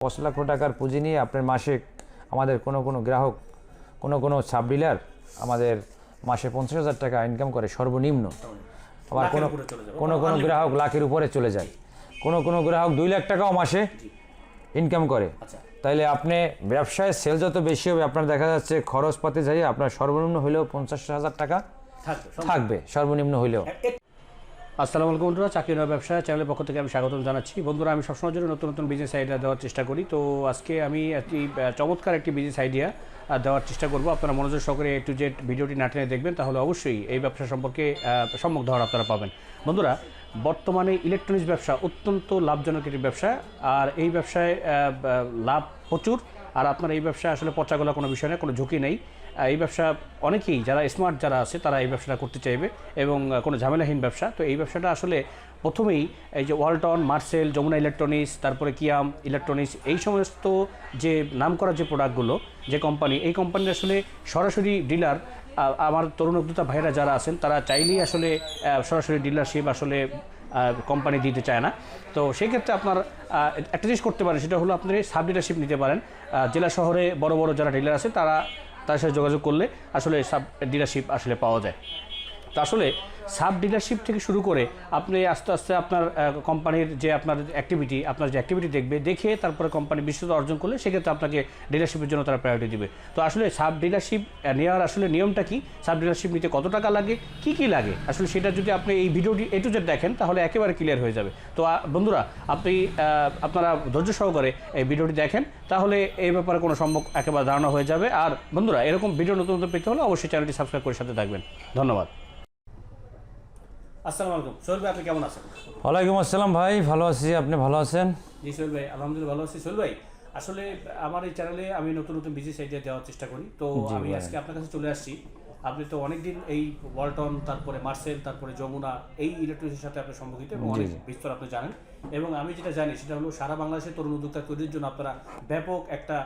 দশ লক্ষ টাকার পুঁজি নিয়ে আপনার মাসে আমাদের কোনো কোনো গ্রাহক কোনো কোনো সাব ডিলার আমাদের মাসে পঞ্চাশ হাজার টাকা ইনকাম করে সর্বনিম্ন। আবার কোনো কোনো কোনো গ্রাহক লাখের উপরে চলে যায়। কোনো কোনো গ্রাহক দুই লাখ টাকাও মাসে ইনকাম করে। আচ্ছা। তাইলে আপনি ব্যবসায় সেল যত বেশি হবে আপনার দেখা যাচ্ছে খরচপাতি যাই আপনার সর্বনিম্ন হলেও পঞ্চাশ হাজার টাকা থাকবে থাকবে সর্বনিম্ন হইলেও আসসালামু আলাইকুম বন্ধুরা, চাকরি নয় ব্যবসা চ্যানেলের পক্ষ থেকে আমি স্বাগতম জানাচ্ছি। বন্ধুরা, আমি সবসময় জন্য নতুন নতুন বিজনেস আইডিয়া দেওয়ার চেষ্টা করি। তো আজকে আমি একটি চমৎকার একটি বিজনেস আইডিয়া দেওয়ার চেষ্টা করব। আপনারা মনোযোগ সহকারে এ টু জেড ভিডিওটি না টেনে দেখবেন, তাহলে অবশ্যই এই ব্যবসা সম্পর্কে সম্যক ধারণা আপনারা পাবেন। বন্ধুরা, বর্তমানে ইলেকট্রনিক্স ব্যবসা অত্যন্ত লাভজনক একটি ব্যবসা, আর এই ব্যবসায় লাভ প্রচুর। আর আপনার এই ব্যবসায় আসলে পচাগোলা কোনো বিষয় নেই কোনো ঝুঁকি নেই। এই ব্যবসা অনেকেই যারা স্মার্ট যারা আছে, তারা এই ব্যবসাটা করতে চাইবে এবং কোনো ঝামেলাহীন ব্যবসা। তো এই ব্যবসাটা আসলে প্রথমেই এই যে ওয়ালটন মার্সেল যমুনা ইলেকট্রনিক্স তারপরে কিয়াম ইলেকট্রনিক্স এই সমস্ত যে নাম করা যে প্রোডাক্টগুলো যে কোম্পানি এই কোম্পানির আসলে সরাসরি ডিলার আমার তরুণ উদ্যোক্তা ভাইরা যারা আছেন, তারা চাইলেই আসলে সরাসরি ডিলারশিপ আসলে কোম্পানি দিতে চায় না। তো সেই ক্ষেত্রে আপনার একটা জিনিস করতে পারেন, সেটা হলো আপনি সাব ডিলারশিপ নিতে পারেন। জেলা শহরে বড় বড় যারা ডিলার আছে, তারা তার সাথে যোগাযোগ করলে আসলে সাব ডিলারশিপ আসলে পাওয়া যায়। তো আসলে সাব ডিলারশিপ থেকে শুরু করে আপনি আস্তে আস্তে আপনার কোম্পানির যে আপনার অ্যাক্টিভিটি আপনার যে অ্যাক্টিভিটি দেখবে, দেখে তারপরে কোম্পানি বিশ্বতা অর্জন করলে সেক্ষেত্রে আপনাকে ডিলারশিপের জন্য তারা প্রায়োরিটি দিবে। তো আসলে সাব ডিলারশিপ নেওয়ার আসলে নিয়মটা কি? সাব ডিলারশিপ নিতে কত টাকা লাগে? কি কি লাগে? আসলে সেটা যদি আপনি এই ভিডিওটি এ টু জেড দেখেন, তাহলে একেবারে ক্লিয়ার হয়ে যাবে। তো বন্ধুরা, আপনি আপনারা ধৈর্য সহকারে এই ভিডিওটি দেখেন, তাহলে এই ব্যাপারে কোনো সম্ভব একেবারে ধারণা হয়ে যাবে। আর বন্ধুরা, এরকম ভিডিও নতুন নতুন পেতে হলে অবশ্যই চ্যানেলটি সাবস্ক্রাইব করে সাথে থাকবেন। ধন্যবাদ। আসসালামু আলাইকুম। সোহেল ভাই আপনি কেমন আছেন? ওয়ালাইকুম আসসালাম ভাই ভালো আছি। আপনি ভালো আছেন? জি সোহেল ভাই আলহামদুলিল্লাহ ভালো আছি। সোহেল ভাই আসলে আমার এই চ্যানেলে আমি নতুন নতুন বিজনেস আইডিয়া দেওয়ার চেষ্টা করি। তো আমি আজকে আপনার কাছে চলে আসছি। আপনি তো অনেকদিন এই ওয়ালটন তারপরে মার্সেল তারপরে যমুনা এই ইলেকট্রনিক্সের সাথে আপনি সম্পর্কিত এবং অনেক বিস্তর আপনি জানেন। এবং আমি যেটা জানি সেটা হলো সারা বাংলাদেশের তরুণ উদ্যোক্তা তৈরির জন্য আপনারা ব্যাপক একটা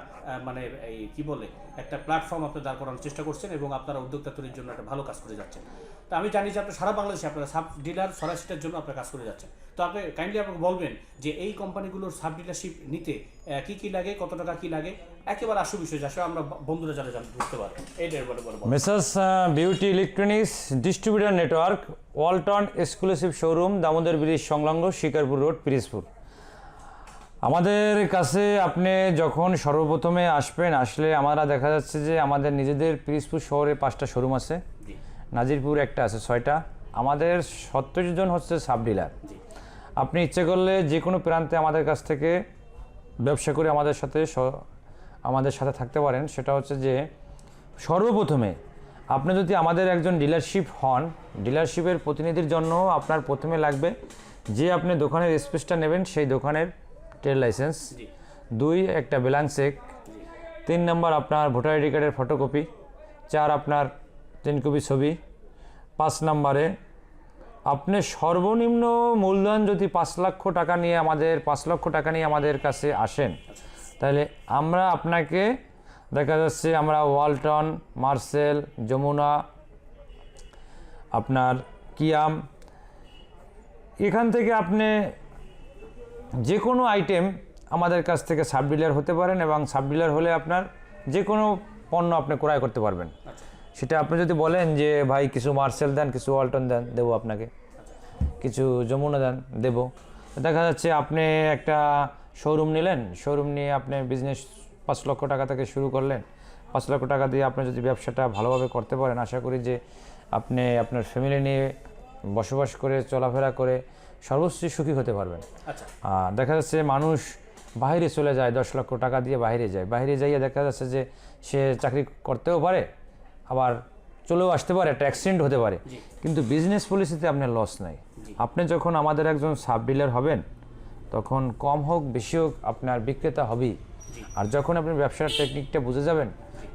মানে এই কি বলে একটা প্ল্যাটফর্ম আপনি দাঁড় করানোর চেষ্টা করছেন এবং আপনারা উদ্যোক্তা তৈরির জন্য একটা ভালো কাজ করে যাচ্ছেন। তো আমি জানি যে আপনার সারা বাংলাদেশে আপনারা সাব ডিলার সরাসিটার জন্য আপনার কাজ করে যাচ্ছেন। তো আপনি কাইন্ডলি আপনাকে বলবেন যে এই কোম্পানিগুলোর সাব ডিলারশিপ নিতে কি কি লাগে কত টাকা কী লাগে? একেবারে আসল বিষয় যা আসলে আমরা বন্ধুরা যারা জান বুঝতে পারব। এইটার বলে বলে Messrs beauty electronics distributor network Walton exclusive showroom Damodar bridge সংলগ্ন শিকারপুর রোড পিরিজপুর আমাদের কাছে আপনি যখন সর্বপ্রথমে আসবেন আসলে আমরা দেখা যাচ্ছে যে আমাদের নিজেদের পিরিজপুর শহরে পাঁচটা শোরুম আছে। নাজিরপুর একটা আছে ছয়টা। আমাদের সত্তর জন হচ্ছে সাব ডিলার আপনি ইচ্ছে করলে যে কোনো প্রান্তে আমাদের কাছ থেকে ব্যবসা করে আমাদের সাথে আমাদের সাথে থাকতে পারেন সেটা হচ্ছে যে সর্বপ্রথমে আপনি যদি আমাদের একজন ডিলারশিপ হন ডিলারশিপের প্রতিনিধির জন্য আপনার প্রথমে লাগবে যে আপনি দোকানের স্পেসটা নেবেন সেই দোকানের ট্রেড লাইসেন্স। দুই একটা ব্যালেন্স চেক। তিন নম্বর আপনার ভোটার আইডি কার্ডের ফটোকপি। চার আপনার তিন কপি ছবি। পাঁচ নম্বরে আপনি সর্বনিম্ন মূলধন যদি পাঁচ লক্ষ টাকা নিয়ে আমাদের পাঁচ লক্ষ টাকা নিয়ে আমাদের কাছে আসেন তাহলে আমরা আপনাকে দেখা যাচ্ছে আমরা ওয়ালটন মার্সেল যমুনা আপনার কিয়াম এখান থেকে আপনি যে কোনো আইটেম আমাদের কাছ থেকে সাব ডিলার হতে পারেন এবং সাব ডিলার হলে আপনার যে কোনো পণ্য আপনি ক্রয় করতে পারবেন। আচ্ছা। সেটা আপনি যদি বলেন যে ভাই কিছু মার্সেল দেন কিছু ওয়ালটন দেন দেবো আপনাকে। কিছু যমুনা দেন দেবো। দেখা যাচ্ছে আপনি একটা শোরুম নিলেন শোরুম নিয়ে আপনি বিজনেস পাঁচ লক্ষ টাকা থেকে শুরু করলেন। পাঁচ লক্ষ টাকা দিয়ে আপনি যদি ব্যবসাটা ভালোভাবে করতে পারেন আশা করি যে আপনি আপনার ফ্যামিলি নিয়ে বসবাস করে চলাফেরা করে সর্বোচ্চ সুখী হতে পারবেন। আচ্ছা। দেখা যাচ্ছে মানুষ বাইরে চলে যায় দশ লক্ষ টাকা দিয়ে বাইরে যায়। বাইরে যাইয়া দেখা যাচ্ছে যে সে চাকরি করতেও পারে আবার চলেও আসতে পারে একটা অ্যাক্সিডেন্ট হতে পারে। কিন্তু বিজনেস পলিসিতে আপনার লস নাই। আপনি যখন আমাদের একজন সাব ডিলার হবেন তখন কম হোক বেশি হোক আপনার বিক্রেতা হবেই। আর যখন আপনি ব্যবসার টেকনিকটা বুঝে যাবেন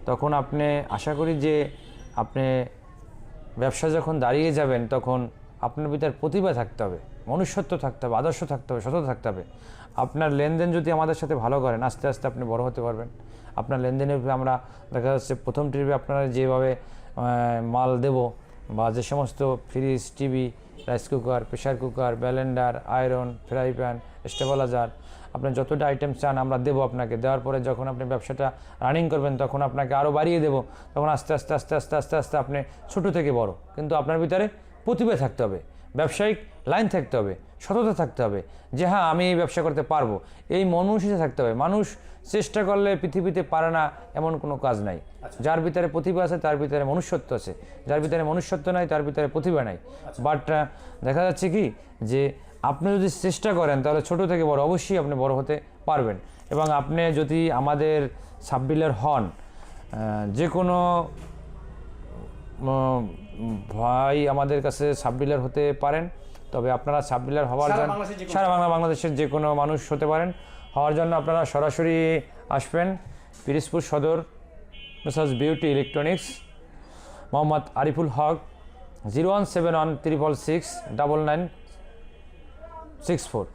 তখন আপনি আশা করি যে আপনি ব্যবসা যখন দাঁড়িয়ে যাবেন তখন আপনার ভিতর প্রতিভা থাকতে হবে মনুষ্যত্ব থাকতে হবে আদর্শ থাকতে হবে সততা থাকতে হবে। আপনার লেনদেন যদি আমাদের সাথে ভালো করেন আস্তে আস্তে আপনি বড় হতে পারবেন। আপনার লেনদেনের উপরে আমরা দেখা যাচ্ছে প্রথম ট্রিপে আপনারা যেভাবে মাল দেব বা যে সমস্ত fridge TV rice cooker pressure cooker blender iron fry pan stabiliser আপনি যতটা আইটেম চান আমরা দেবো আপনাকে। দেওয়ার পরে যখন আপনি ব্যবসাটা রানিং করবেন তখন আপনাকে আরও বাড়িয়ে দেবো। তখন আস্তে আস্তে আস্তে আস্তে আস্তে আস্তে আপনি ছোটো থেকে বড়। কিন্তু আপনার ভিতরে প্রতিভা থাকতে হবে। ব্যবসায়িক লাইন থাকতে হবে। সততা থাকতে হবে। যে হ্যাঁ আমি এই ব্যবসা করতে পারব। এই মনমানসিকতা থাকতে হবে। মানুষ চেষ্টা করলে পৃথিবীতে পারে না এমন কোনো কাজ নাই। যার ভিতরে প্রতিভা আছে তার ভিতরে মনুষ্যত্ব আছে। যার ভিতরে মনুষ্যত্ব নাই তার ভিতরে প্রতিভা নাই। বাট দেখা যাচ্ছে কি? যে আপনি যদি চেষ্টা করেন তাহলে ছোট থেকে বড় অবশ্যই আপনি বড় হতে পারবেন। এবং আপনি যদি আমাদের সাবডিলার হন যে কোনো ভাই আমাদের কাছে সাব ডিলার হতে পারেন তবে আপনারা সাব ডিলার হওয়ার জন্য সারা বাংলা বাংলাদেশের যে কোনো মানুষ হতে পারেন। হওয়ার জন্য আপনারা সরাসরি আসবেন পিরিসপুর সদর Messrs beauty electronics Mohammad Ariful Haque zero one seven one triple six double nine six four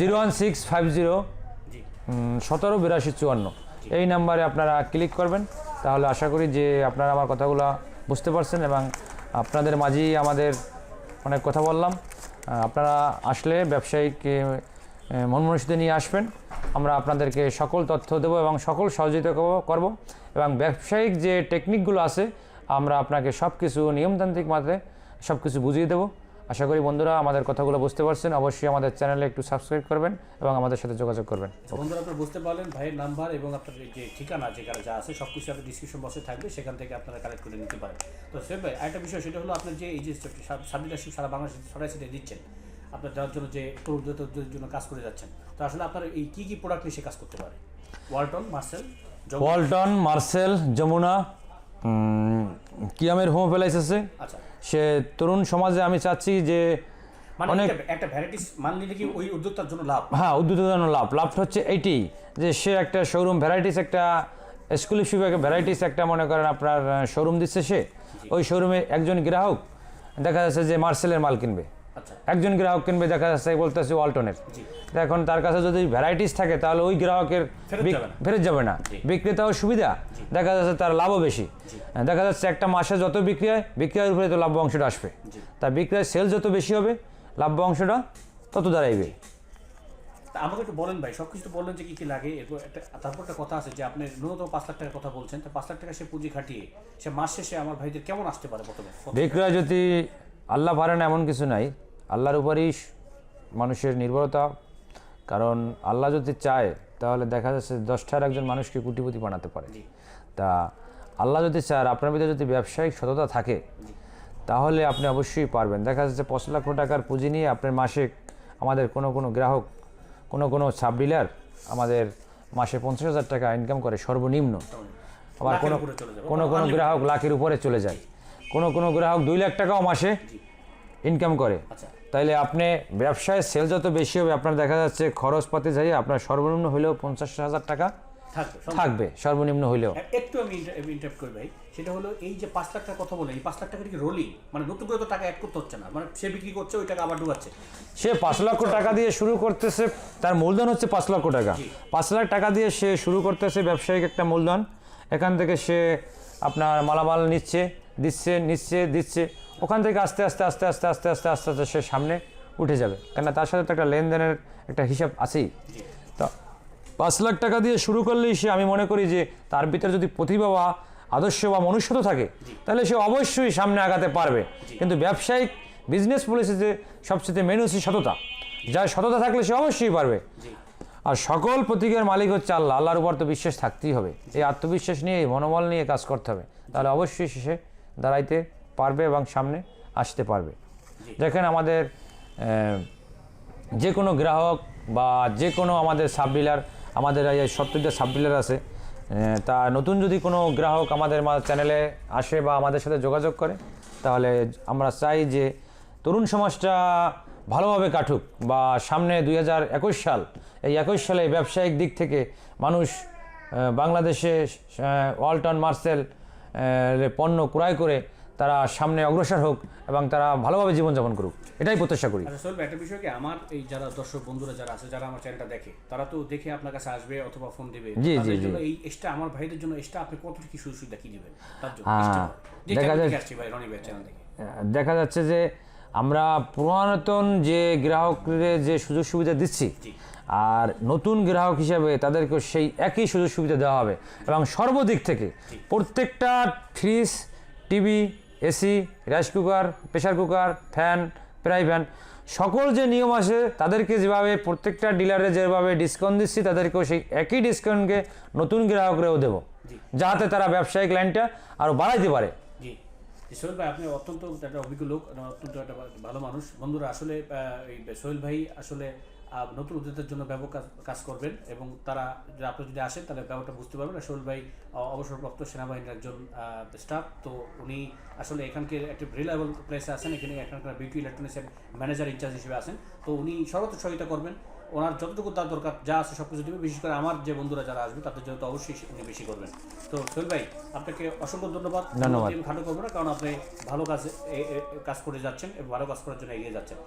zero one six five zero সতেরো বিরাশি চুয়ান্ন। এই নাম্বারে আপনারা ক্লিক করবেন তাহলে আশা করি যে আপনারা আমার কথাগুলো বুঝতে পারছেন এবং আপনাদের মাঝেই আমাদের অনেক কথা বললাম। আপনারা আসলে ব্যবসায়িক মন মনসিতে নিয়ে আসবেন। আমরা আপনাদেরকে সকল তথ্য দেবো এবং সকল সহযোগিতা করব- করব এবং ব্যবসায়িক যে টেকনিকগুলো আছে আমরা আপনাকে সব কিছু নিয়মতান্ত্রিক মাত্রায় সব কিছু বুঝিয়ে দেবো। আশা করি বন্ধুরা আমাদের কথাগুলো বুঝতে পারছেন। অবশ্যই আমাদের চ্যানেলে একটু সাবস্ক্রাইব করবেন এবং আমাদের সাথে যোগাযোগ করবেন। বন্ধুরা আপনারা বুঝতে পারলেন ভাইয়ের নাম্বার এবং আপনার যে ঠিকানা যেখানে যা আছে সব কিছু আপনার ডিসক্রিপশন বক্সে থাকবে সেখান থেকে আপনারা কালেক্ট করে নিতে পারেন। তো সেভ ভাই আরেকটা বিষয় সেটা হলো আপনার যে এই যে সাবডিলারশিপ সারা বাংলাদেশে ছড়াই ছিটে দিচ্ছেন আপনার যাওয়ার জন্য যে তরুণদের জন্য কাজ করে যাচ্ছেন তো আসলে আপনার এই কী কী প্রোডাক্ট নিয়ে সে কাজ করতে পারে? Walton Marcel Walton Marcel Jamuna কিয়ামের হোমোপ্যালাইস আছে আচ্ছা। সে তরুণ সমাজে আমি চাচ্ছি যে মানে অনেক- একটা- ভ্যারাইটিস মান নিলে কি ওই উদ্যোক্তার জন্য লাভ? হ্যাঁ উদ্যোগজন লাভ। লাভটা হচ্ছে এইটি যে সে একটা শোরুম ভ্যারাইটিস একটা এক্সক্লুসিভ একটা ভ্যারাইটিস একটা মনে করেন আপনার শোরুম দিচ্ছে সে। ওই শোরুমে একজন গ্রাহক দেখা যাচ্ছে যে মার্সেলের মাল কিনবে। একজন গ্রাহক কিনবে দেখা যাচ্ছে বলতেছে ওয়ালটনের এখন তার কাছে যদি ভ্যারাইটিস থাকে তাহলে ওই গ্রাহকের ফেরত যাবে না। বিক্রেতাও সুবিধা। দেখা যাচ্ছে তার লাভও বেশি। দেখা যাচ্ছে একটা মাসে যত বিক্রি হয় বিক্রয়ের উপরে তো লাভ অংশটা আসবে। তা বিক্রয়ের সেল যত বেশি হবে লাভ অংশটা তত দাঁড়াইবে। আমাকে একটু বলেন ভাই সব কিছু তো বললেন যে কি কি লাগে এরপর একটা তারপর একটা কথা আছে যে আপনি ন্যূনতম পাঁচ লাখ টাকার কথা বলছেন তো পাঁচ লাখ টাকা সে পুঁজি খাটিয়ে সে মাস শেষে আমার ভাইদের কেমন আসতে পারে প্রথমে? বিক্রয় যদি আল্লাহ পারেন এমন কিছু নাই। আল্লাহর উপরেই মানুষের নির্ভরতা। কারণ আল্লাহ যদি চায় তাহলে দেখা যাচ্ছে দশটার একজন মানুষকে কোটিপতি বানাতে পারে। তা আল্লাহ যদি চায় আর আপনার ভিতরে যদি ব্যবসায়িক সততা থাকে তাহলে আপনি অবশ্যই পারবেন। দেখা যাচ্ছে পাঁচ লক্ষ টাকার পুঁজি নিয়ে আপনার মাসে আমাদের কোনো কোনো গ্রাহক কোনো কোনো সাব ডিলার আমাদের মাসে পঞ্চাশ হাজার টাকা ইনকাম করে সর্বনিম্ন। আবার কোনো। কোনো কোনো গ্রাহক লাখের উপরে চলে যায়। কোনো কোনো গ্রাহক দুই লাখ টাকাও মাসে ইনকাম করে। আচ্ছা। তাইলে আপনি ব্যবসায় সেল যত বেশি হবে আপনার দেখা যাচ্ছে খরচপাতি যাই আপনার সর্বনিম্ন হলেও পঞ্চাশ হাজার টাকা থাকবে থাকবে সর্বনিম্ন হলেও। একটু আমি ইন্টারাপ্ট করি ভাই। সেটা হলো এই যে পাঁচ লাখ টাকার কথা বলে এই পাঁচ লাখ টাকা কি রোলিং মানে নতুন করে তো টাকা অ্যাড করতে হচ্ছে না। মানে সে বিক্রি করছে ওই টাকা আবার ডুবাচ্ছে। সে পাঁচ লক্ষ টাকা দিয়ে শুরু করতেছে তার মূলধন হচ্ছে পাঁচ লক্ষ টাকা। পাঁচ লাখ টাকা দিয়ে সে শুরু করতেছে ব্যবসায়িক একটা মূলধন। এখান থেকে সে আপনার মালামাল নিচ্ছে দিচ্ছে নিচ্ছে দিচ্ছে। ওখান থেকে আস্তে আস্তে আস্তে আস্তে আস্তে আস্তে আস্তে আস্তে সে সামনে উঠে যাবে। কেন তার সাথে তো একটা লেনদেনের একটা হিসাব আছেই। তা পাঁচ লাখ টাকা দিয়ে শুরু করলেই সে আমি মনে করি যে তার ভিতরে যদি প্রতিভা বা আদর্শ বা মনুষ্যত্ব থাকে তাহলে সে অবশ্যই সামনে আগাতে পারবে। কিন্তু ব্যবসায়িক বিজনেস পলিসিতে সবচেয়ে মেন হচ্ছে সততা। যার সততা থাকলে সে অবশ্যই পারবে। আর সকল প্রতীকের মালিক হচ্ছে আল্লাহ। আল্লাহর উপর তো বিশ্বাস থাকতেই হবে। এই আত্মবিশ্বাস নিয়ে এই মনোবল নিয়ে কাজ করতে হবে। তাহলে অবশ্যই সে দাঁড়াইতে পারবে এবং সামনে আসতে পারবে। যেখানে আমাদের যে কোনো গ্রাহক বা যে কোনো আমাদের সাব ডিলার আমাদের এই সত্তরটা সাব ডিলার আছে তা নতুন যদি কোনো গ্রাহক আমাদের চ্যানেলে আসে বা আমাদের সাথে যোগাযোগ করে তাহলে আমরা চাই যে তরুণ সমাজটা ভালোভাবে কাটুক বা সামনে দুই হাজার একুশ সাল এই একুশ সালে ব্যবসায়িক দিক থেকে মানুষ বাংলাদেশে ওয়ালটন মার্সেল পণ্য ক্রয় করে তারা সামনে অগ্রসর হোক এবং তারা ভালোভাবে জীবনযাপন করুক এটাই প্রত্যাশা করি। আচ্ছা সোহেল ভাই, একটা বিষয় কি? আমার এই যারা দর্শক বন্ধুরা যারা আছে যারা আমার চ্যানেলটা দেখে তারা তো দেখে আপনার কাছে আসবে অথবা ফোন দেবে। জি, তাদের জি, এই এক্সট্রা আমার ভাইদের জন্য এক্সট্রা আপনি কত কি সুযোগ সুবিধা কি দিবেন তার জন্য হ্যাঁ, দেখা থেকে ভাই রনি ভাই চ্যানেল থেকে। দেখা যাচ্ছে যে আমরা পুরাতন যে গ্রাহকদের যে সুযোগ সুবিধা দিচ্ছি আর নতুন গ্রাহক হিসাবে তাদেরকে সেই একই সুযোগ সুবিধা দেওয়া হবে। এবং সর্বদিক থেকে প্রত্যেকটা fridge TV AC rice cooker pressure cooker fan fry pan. সকল যে নিয়ম আছে তাদেরকে যেভাবে প্রত্যেকটা ডিলারে যেভাবে ডিসকাউন্ট দিচ্ছি তাদেরকেও সেই একই ডিসকাউন্টকে নতুন গ্রাহকরাও দেবো। যাতে তারা ব্যবসায়িক লাইনটা আরও বাড়াইতে পারে। সোহেল ভাই আপনি অত্যন্ত একটা অভিজ্ঞ লোক অত্যন্ত একটা ভালো মানুষ। বন্ধুরা আসলে সোহেল ভাই আসলে নতুন উদ্যোগের জন্য ব্যাপক কাজ- করবেন এবং তারা আপনি যদি আসেন তাহলে ব্যাপারটা বুঝতে পারবেন। আর সোহেল ভাই অবসরপ্রাপ্ত সেনাবাহিনীর একজন স্টাফ তো উনি আসলে এখানকার একটা রিলায়েবল প্লেসে আছেন। এখানে এখানকার বিউটি ইলেকট্রনিক্সের ম্যানেজার ইনচার্জ হিসেবে আছেন। তো উনি সর্বত্র সহায়তা করবেন। ওনার যতটুকু তার দরকার যা আছে সব কিছু দেবে। বিশেষ করে আমার যে বন্ধুরা যারা আসবে তাদের জন্য তো অবশ্যই উনি বেশি করবেন। তো সোহেল ভাই আপনাকে অসংখ্য ধন্যবাদ। ধন্যবাদ। খাটো করব না কারণ আপনি ভালো কাজ কাজ করে যাচ্ছেন এবং ভালো কাজ করার জন্য এগিয়ে যাচ্ছেন।